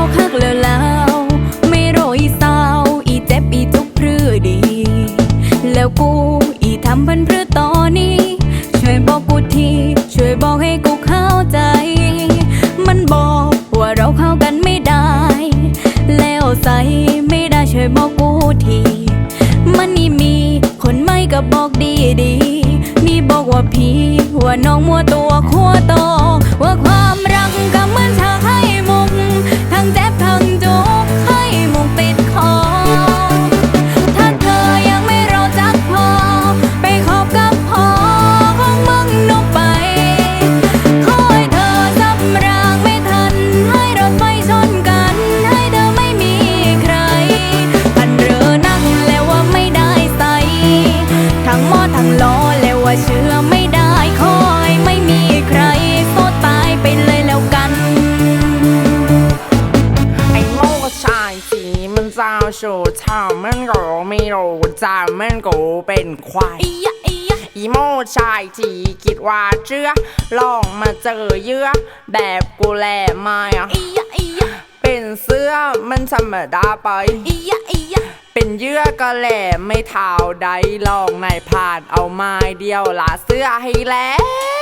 อกหักแล้วแล้วไม่โรยเศร้าอีเจ็บอีจุกพรือดี แล้วกูอีทำเพันพื่อตอนนี้ ช่วยบอกกูที ช่วยบอกให้กูเข้าใจ มันบอกว่าเราเข้ากันไม่ได้ แล้วใส่ไม่ได้ช่วยบอกกูที มันนี่มีคนไม่ก็บอกดีดีนี่บอกว่าพี่ว่าน้องมัวตัวขั้วตก สีมันเจ้าชูชาวมันโก็ไม่รู้จามันกูเป็นควายอีโมชายที่คิดว่าเชื่อลองมาเจอเยื่อแบบกูแลไม่อะเป็นเสื้อมันธรรมดาไปเป็นเยื่อก็แหลมไม่เท่าใดลองในผ่านเอาไม้เดียวละเสื้อให้แล้ว